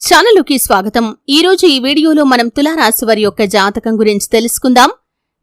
ఛానలుకి స్వాగతం. ఈ రోజు ఈ వీడియోలో మనం తులారాశి వారి యొక్క జాతకం గురించి తెలుసుకుందాం.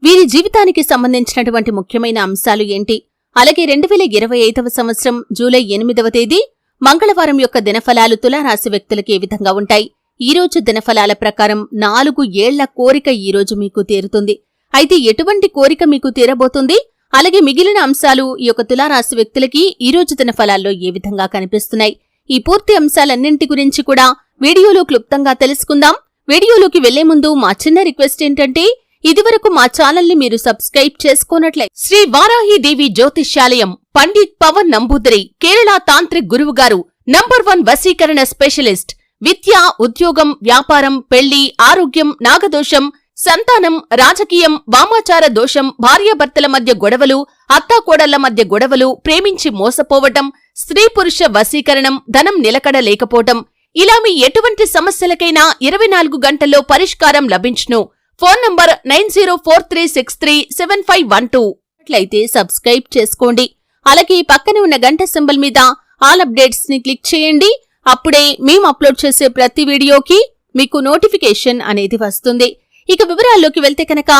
వీరి జీవితానికి సంబంధించినటువంటి ముఖ్యమైన అంశాలు ఏంటి? అలాగే రెండు వేల ఇరవై ఐదవ సంవత్సరం జూలై ఎనిమిదవ తేదీ మంగళవారం యొక్క దినఫలాలు తులారాశి వ్యక్తులకు ఏ విధంగా ఉంటాయి? ఈ రోజు దినఫలాల ప్రకారం నాలుగు ఏళ్ళ కోరిక ఈ రోజు మీకు తీరుతుంది. అయితే ఎటువంటి కోరిక మీకు తీరబోతుంది? అలాగే మిగిలిన అంశాలు ఈ యొక్క తులారాశి వ్యక్తులకి ఈ రోజు దినఫలాల్లో ఏ విధంగా కనిపిస్తున్నాయి? ఈ పూర్తి అంశాలన్నింటి గురించి కూడా వీడియోలో క్లుప్తంగా తెలుసుకుందాం. వీడియోలోకి వెళ్ళే ముందు మా చిన్న రిక్వెస్ట్ ఏంటంటే ఇదివరకు మా ఛానల్ని మీరు సబ్స్క్రైబ్ చేసుకోనట్లే శ్రీ వారాహి దేవి జ్యోతిష్యాలయం పండిత్ పవన్ నంబూదరి కేరళ తాంత్రిక్ గురువు గారు నంబర్ వన్ వశీకరణ స్పెషలిస్ట్ విద్య ఉద్యోగం వ్యాపారం పెళ్ళి ఆరోగ్యం నాగదోషం సంతానం రాజకీయం వామాచార దోషం భార్యాభర్తల మధ్య గొడవలు అత్తాకోడళ్ళ మధ్య గొడవలు ప్రేమించి మోసపోవటం స్త్రీ పురుష వశీకరణం ధనం నిలకడ లేకపోవటం ఇలా మీ ఎటువంటి సమస్యలకైనా ఇరవై నాలుగు గంటల్లో పరిష్కారం లభించును. Phone number nine zero four three six three seven five one two. అట్లయితే సబ్స్క్రైబ్ చేసుకోండి. అలాగే పక్కనే ఉన్న గంట సింబల్ మీద ఆల్ అప్డేట్స్ని క్లిక్ చేయండి. అప్పుడే మేము అప్లోడ్ చేసే ప్రతి వీడియోకి మీకు నోటిఫికేషన్ అనేది వస్తుంది. ఇక వివరాల్లోకి వెళ్తే కనుక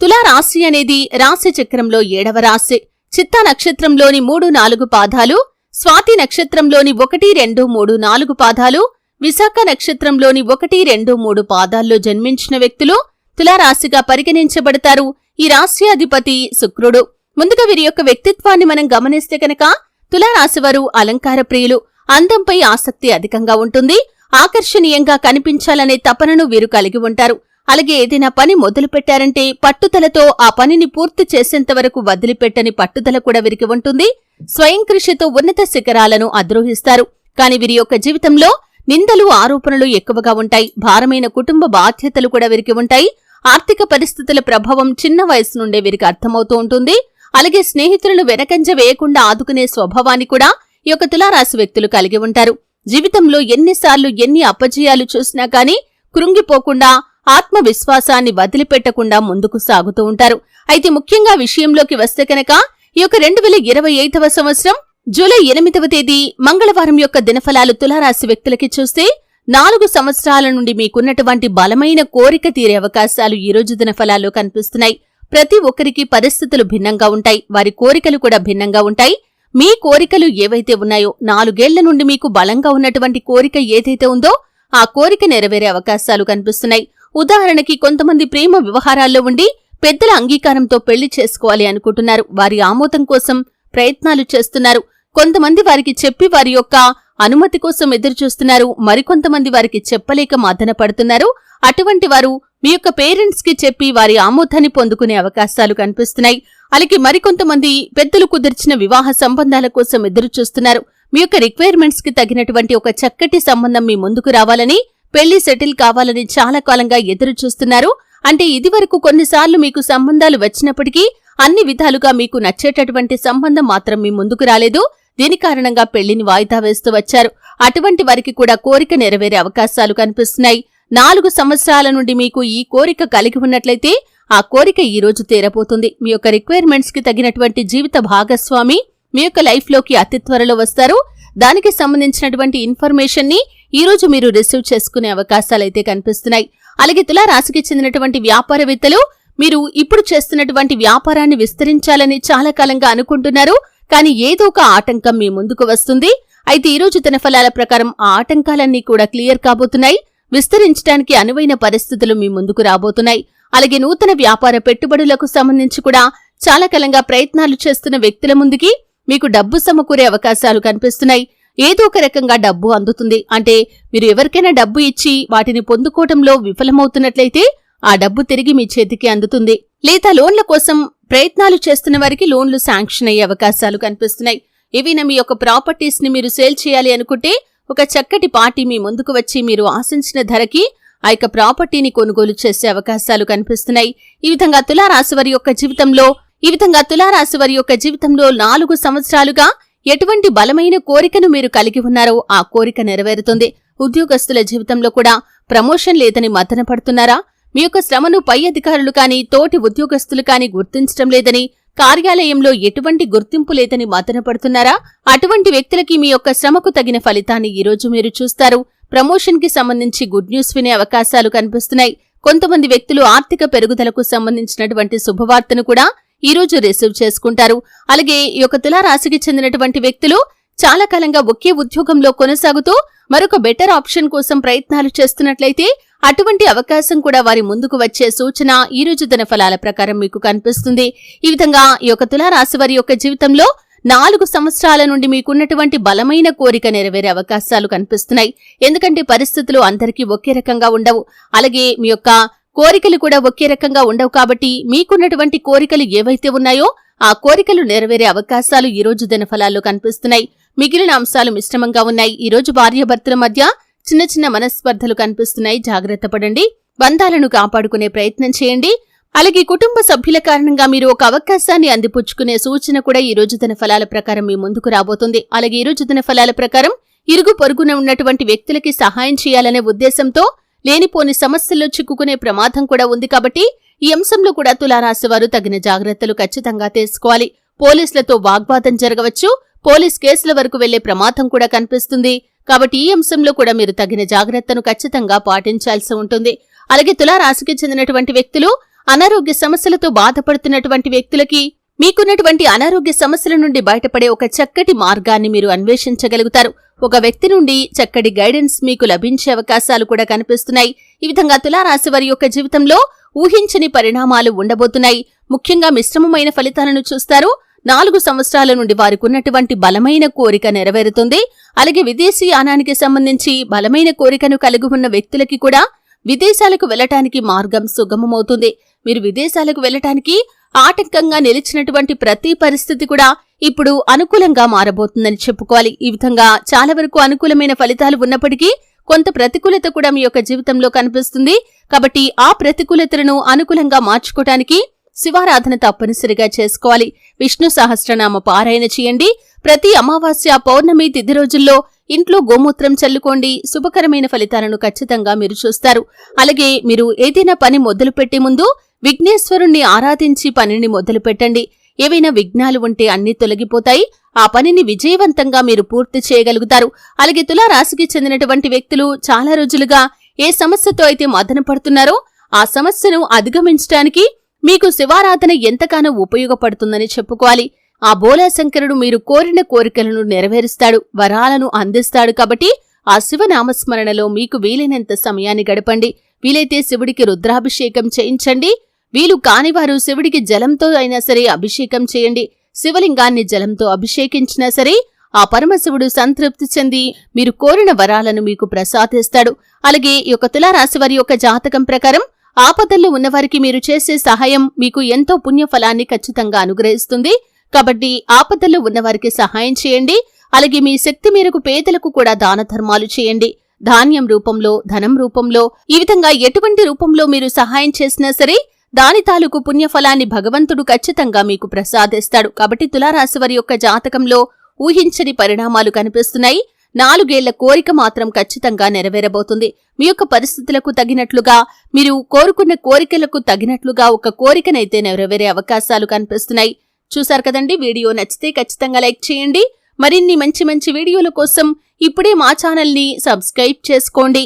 తులారాశి అనేది రాశి చక్రంలో ఏడవ రాశి. చిత్తా నక్షత్రంలోని మూడు నాలుగు పాదాలు స్వాతి నక్షత్రంలోని ఒకటి రెండు మూడు నాలుగు పాదాలు విశాఖ నక్షత్రంలోని ఒకటి రెండు మూడు పాదాల్లో జన్మించిన వ్యక్తులు తులారాశిగా పరిగణించబడతారు. ఈ రాశి అధిపతి శుక్రుడు. ముందుగా వీరి యొక్క వ్యక్తిత్వాన్ని మనం గమనిస్తే కనుక తులారాశివారు అలంకార ప్రియులు. అందంపై ఆసక్తి అధికంగా ఉంటుంది. ఆకర్షణీయంగా కనిపించాలనే తపనను వీరు కలిగి ఉంటారు. అలాగే ఏదైనా పని మొదలు పెట్టారంటే పట్టుదలతో ఆ పనిని పూర్తి చేసేంత వరకు వదిలిపెట్టని పట్టుదల కూడా వీరికి ఉంటుంది. స్వయం కృషితో ఉన్నత శిఖరాలను అద్రోహిస్తారు కాని వీరి యొక్క జీవితంలో నిందలు ఆరోపణలు ఎక్కువగా ఉంటాయి. భారమైన కుటుంబ బాధ్యతలు కూడా వీరికి ఉంటాయి. ఆర్థిక పరిస్థితుల ప్రభావం చిన్న వయసు నుండే వీరికి అర్థమవుతూ ఉంటుంది. అలాగే స్నేహితులను వెనకంజ వేయకుండా ఆదుకునే స్వభావాన్ని కూడా ఈ యొక్క తులారాశి వ్యక్తులు కలిగి ఉంటారు. జీవితంలో ఎన్నిసార్లు ఎన్ని అపజయాలు చూసినా కానీ కృంగిపోకుండా ఆత్మవిశ్వాసాన్ని వదిలిపెట్టకుండా ముందుకు సాగుతూ ఉంటారు. అయితే ముఖ్యంగా విషయంలోకి వస్తే కనుక ఈ యొక్క రెండు వేల ఇరవై ఐదవ సంవత్సరం జూలై ఎనిమిదవ తేదీ మంగళవారం యొక్క దినఫలాలు తులారాశి వ్యక్తులకి చూస్తే నాలుగు సంవత్సరాల నుండి మీకున్నటువంటి బలమైన కోరిక తీరే అవకాశాలు ఈ రోజు దినఫలాల్లో కనిపిస్తున్నాయి. ప్రతి ఒక్కరికి పరిస్థితులు భిన్నంగా ఉంటాయి. వారి కోరికలు కూడా భిన్నంగా ఉంటాయి. మీ కోరికలు ఏవైతే ఉన్నాయో నాలుగేళ్ళ నుండి మీకు బలంగా ఉన్నటువంటి కోరిక ఏదైతే ఉందో ఆ కోరిక నెరవేరే అవకాశాలు కనిపిస్తున్నాయి. ఉదాహరణకి కొంతమంది ప్రేమ వ్యవహారాల్లో ఉండి పెద్దల అంగీకారంతో పెళ్ళి చేసుకోవాలి అనుకుంటున్నారు. వారి ఆమోదం కోసం ప్రయత్నాలు చేస్తున్నారు. కొంతమంది వారికి చెప్పి వారి యొక్క అనుమతి కోసం ఎదురుచూస్తున్నారు. మరికొంతమంది వారికి చెప్పలేక మదన పడుతున్నారు. అటువంటి వారు మీ యొక్క పేరెంట్స్కి చెప్పి వారి ఆమోదాన్ని పొందుకునే అవకాశాలు కనిపిస్తున్నాయి. అలాగే మరికొంతమంది పెద్దలు కుదిర్చిన వివాహ సంబంధాల కోసం ఎదురు చూస్తున్నారు మీ యొక్క రిక్వైర్మెంట్స్కి తగినటువంటి ఒక చక్కటి సంబంధం మీ ముందుకు రావాలని పెళ్ళి సెటిల్ కావాలని చాలా కాలంగా ఎదురు చూస్తున్నారు అంటే ఇదివరకు కొన్నిసార్లు మీకు సంబంధాలు వచ్చినప్పటికీ అన్ని విధాలుగా మీకు నచ్చేటటువంటి సంబంధం మాత్రం మీ ముందుకు రాలేదు. దీని కారణంగా పెళ్ళిని వాయిదా వేస్తూ వచ్చారు. అటువంటి వారికి కూడా కోరిక నెరవేరే అవకాశాలు కనిపిస్తున్నాయి. నాలుగు సంవత్సరాల నుండి మీకు ఈ కోరిక కలిగి ఉన్నట్లయితే ఆ కోరిక ఈ రోజు తీరబోతుంది. మీ యొక్క రిక్వైర్మెంట్స్కి తగినటువంటి జీవిత భాగస్వామి మీ యొక్క లైఫ్లోకి అతి త్వరలో వస్తారు. దానికి సంబంధించినటువంటి ఇన్ఫర్మేషన్ని ఈరోజు మీరు రిసీవ్ చేసుకునే అవకాశాలైతే కనిపిస్తున్నాయి. అలాగే తులారాశికి చెందినటువంటి వ్యాపారవేత్తలు మీరు ఇప్పుడు చేస్తున్నటువంటి వ్యాపారాన్ని విస్తరించాలని చాలా కాలంగా అనుకుంటున్నారు. కానీ ఏదో ఒక ఆటంకం మీ ముందుకు వస్తుంది. అయితే ఈరోజు తన ఫలాల ప్రకారం ఆ ఆటంకాలన్నీ కూడా క్లియర్ కాబోతున్నాయి. విస్తరించడానికి అనువైన పరిస్థితులు మీ ముందుకు రాబోతున్నాయి. అలాగే నూతన వ్యాపార పెట్టుబడులకు సంబంధించి కూడా చాలా కాలంగా ప్రయత్నాలు చేస్తున్న వ్యక్తుల ముందుకి మీకు డబ్బు సమకూరే అవకాశాలు కనిపిస్తున్నాయి. ఏదో ఒక రకంగా డబ్బు అందుతుంది. అంటే మీరు ఎవరికైనా డబ్బు ఇచ్చి వాటిని పొందుకోవటంలో విఫలమవుతున్నట్లయితే ఆ డబ్బు తిరిగి మీ చేతికి అందుతుంది. లేదా లోన్ల కోసం ప్రయత్నాలు చేస్తున్న వారికి లోన్లు శాంక్షన్ అయ్యే అవకాశాలు కనిపిస్తున్నాయి. ఏవైనా మీ యొక్క ప్రాపర్టీస్ని మీరు సేల్ చేయాలి అనుకుంటే ఒక చక్కటి పార్టీ మీ ముందుకు వచ్చి మీరు ఆశించిన ధరకి ఆ యొక్క ప్రాపర్టీని కొనుగోలు చేసే అవకాశాలు కనిపిస్తున్నాయి. ఈ విధంగా తులారాశి వారి యొక్క జీవితంలో ఈ విధంగా తులారాశి వారి యొక్క జీవితంలో నాలుగు సంవత్సరాలుగా ఎటువంటి బలమైన కోరికను మీరు కలిగి ఉన్నారో ఆ కోరిక నెరవేరుతుంది. ఉద్యోగస్తుల జీవితంలో కూడా ప్రమోషన్ లేదని మదన పడుతున్నారా మీ యొక్క శ్రమను పై అధికారులు కాని తోటి ఉద్యోగస్తులు కాని గుర్తించడం లేదని కార్యాలయంలో ఎటువంటి గుర్తింపు లేదని మదన పడుతున్నారా అటువంటి వ్యక్తులకి మీ యొక్క శ్రమకు తగిన ఫలితాన్ని ఈ రోజు మీరు చూస్తారు. ప్రమోషన్కి సంబంధించి గుడ్ న్యూస్ వినే అవకాశాలు కనిపిస్తున్నాయి. కొంతమంది వ్యక్తులు ఆర్థిక పెరుగుదలకు సంబంధించినటువంటి శుభవార్తను కూడా ఈ రోజు రిసీవ్ చేసుకుంటారు. అలాగే ఈ యొక్క తులారాశికి చెందినటువంటి వ్యక్తులు చాలా కాలంగా ఒకే ఉద్యోగంలో కొనసాగుతూ మరొక బెటర్ ఆప్షన్ కోసం ప్రయత్నాలు చేస్తున్నట్లయితే అటువంటి అవకాశం కూడా వారి ముందుకు వచ్చే సూచన ఈ రోజు దిన ఫలాల ప్రకారం మీకు కనిపిస్తుంది. ఈ విధంగా ఈ యొక్క తులారాశి వారి యొక్క జీవితంలో నాలుగు సంవత్సరాల నుండి మీకున్నటువంటి బలమైన కోరిక నెరవేరే అవకాశాలు కనిపిస్తున్నాయి. ఎందుకంటే పరిస్థితులు అందరికీ ఒకే రకంగా ఉండవు. అలాగే మీ యొక్క కోరికలు కూడా ఒకే రకంగా ఉండవు కాబట్టి మీకున్నటువంటి కోరికలు ఏవైతే ఉన్నాయో ఆ కోరికలు నెరవేరే అవకాశాలు ఈ రోజు దినఫలాల్లో కనిపిస్తున్నాయి. మిగిలిన అంశాలు మిశ్రమంగా ఉన్నాయి. ఈ రోజు భార్యాభర్తల మధ్య చిన్న చిన్న మనస్పర్ధలు కనిపిస్తున్నాయి. జాగ్రత్త పడండి. బంధాలను కాపాడుకునే ప్రయత్నం చేయండి. అలాగే కుటుంబ సభ్యుల కారణంగా మీరు ఒక అవకాశాన్ని అందిపుచ్చుకునే సూచన కూడా ఈ రోజు దిన ఫలాల ప్రకారం మీ ముందుకు రాబోతుంది. అలాగే ఈ రోజు దిన ఫలాల ప్రకారం ఇరుగు పొరుగున ఉన్నటువంటి వ్యక్తులకి సహాయం చేయాలనే ఉద్దేశంతో లేనిపోని సమస్యల్లో చిక్కుకునే ప్రమాదం కూడా ఉంది కాబట్టి ఈ అంశంలో కూడా తులారాశి వారు తగిన జాగ్రత్తలు ఖచ్చితంగా తీసుకోవాలి. పోలీసులతో వాగ్వాదం జరగవచ్చు. పోలీస్ కేసుల వరకు వెళ్ళే ప్రమాదం కూడా కనిపిస్తుంది. కాబట్టి ఈ అంశంలో కూడా మీరు తగిన జాగ్రత్తను ఖచ్చితంగా పాటించాల్సి ఉంటుంది. అలాగే తులారాశికి చెందినటువంటి వ్యక్తులు అనారోగ్య సమస్యలతో బాధపడుతున్నటువంటి వ్యక్తులకి మీకున్నటువంటి అనారోగ్య సమస్యల నుండి బయటపడే ఒక చక్కటి మార్గాన్ని మీరు అన్వేషించగలుగుతారు. ఒక వ్యక్తి నుండి చక్కటి గైడెన్స్ మీకు లభించే అవకాశాలు కూడా కనిపిస్తున్నాయి. ఈ విధంగా తులారాశి వారి యొక్క జీవితంలో ఊహించని పరిణామాలు ఉండబోతున్నాయి. ముఖ్యంగా మిశ్రమమైన ఫలితాలను చూస్తారు. నాలుగు సంవత్సరాల నుండి వారికి ఉన్నటువంటి బలమైన కోరిక నెరవేరుతుంది. అలాగే విదేశీ యానానికి సంబంధించి బలమైన కోరికను కలిగి ఉన్న వ్యక్తులకి కూడా విదేశాలకు వెళ్ళటానికి మార్గం సుగమమవుతుంది. మీరు విదేశాలకు వెళ్ళటానికి ఆటంకంగా నిలిచినటువంటి ప్రతి పరిస్థితి కూడా ఇప్పుడు అనుకూలంగా మారబోతుందని చెప్పుకోవాలి. ఈ విధంగా చాలా వరకు అనుకూలమైన ఫలితాలు ఉన్నప్పటికీ కొంత ప్రతికూలత కూడా మీ యొక్క జీవితంలో కనిపిస్తుంది. కాబట్టి ఆ ప్రతికూలతలను అనుకూలంగా మార్చుకోవటానికి శివారాధన తప్పనిసరిగా చేసుకోవాలి. విష్ణు సహస్రనామ పారాయణ చేయండి. ప్రతి అమావాస్య పౌర్ణమి తిథి రోజుల్లో ఇంట్లో గోమూత్రం చల్లుకోండి. శుభకరమైన ఫలితాలను ఖచ్చితంగా మీరు చూస్తారు. అలాగే మీరు ఏదైనా పని మొదలుపెట్టే ముందు విఘ్నేశ్వరుణ్ణి ఆరాధించి పనిని మొదలుపెట్టండి. ఏవైనా విఘ్నాలు ఉంటే అన్నీ తొలగిపోతాయి. ఆ పనిని విజయవంతంగా మీరు పూర్తి చేయగలుగుతారు. అలాగే తులారాశికి చెందినటువంటి వ్యక్తులు చాలా రోజులుగా ఏ సమస్యతో అయితే మదన పడుతున్నారో ఆ సమస్యను అధిగమించడానికి మీకు శివారాధన ఎంతగానో ఉపయోగపడుతుందని చెప్పుకోవాలి. ఆ బోలాశంకరుడు మీరు కోరిన కోరికలను నెరవేరుస్తాడు వరాలను అందిస్తాడు కాబట్టి ఆ శివనామస్మరణలో మీకు వీలైనంత సమయాన్ని గడపండి. వీలైతే శివుడికి రుద్రాభిషేకం చేయించండి. వీలు కానివారు శివుడికి జలంతో అయినా సరే అభిషేకం చేయండి. శివలింగాన్ని జలంతో అభిషేకించినా సరే ఆ పరమశివుడు సంతృప్తి చెంది మీరు కోరిన వరాలను మీకు ప్రసాదిస్తాడు. అలాగే ఈ యొక్క తులారాశి వారి యొక్క జాతకం ప్రకారం ఆపదల్లో ఉన్నవారికి మీరు చేసే సహాయం మీకు ఎంతో పుణ్యఫలాన్ని ఖచ్చితంగా అనుగ్రహిస్తుంది. కాబట్టి ఆపదల్లో ఉన్నవారికి సహాయం చేయండి. అలాగే మీ శక్తి మేరకు పేదలకు కూడా దాన ధర్మాలు చేయండి. ధాన్యం రూపంలో ధనం రూపంలో ఈ విధంగా ఎటువంటి రూపంలో మీరు సహాయం చేసినా సరే దాని తాలూకు పుణ్యఫలాన్ని భగవంతుడు ఖచ్చితంగా మీకు ప్రసాదిస్తాడు. కాబట్టి తులారాశి వారి యొక్క జాతకంలో ఊహించని పరిణామాలు కనిపిస్తున్నాయి. నాలుగేళ్ళ కోరిక మాత్రం ఖచ్చితంగా నెరవేరబోతుంది. మీ యొక్క పరిస్థితులకు తగినట్లుగా మీరు కోరుకున్న కోరికలకు తగినట్లుగా ఒక కోరికనైతే నెరవేరే అవకాశాలు కనిపిస్తున్నాయి. చూశారు కదండి వీడియో నచ్చితే ఖచ్చితంగా లైక్ చేయండి. మరిన్ని మంచి మంచి వీడియోల కోసం ఇప్పుడే మా ఛానల్ని సబ్స్క్రైబ్ చేసుకోండి.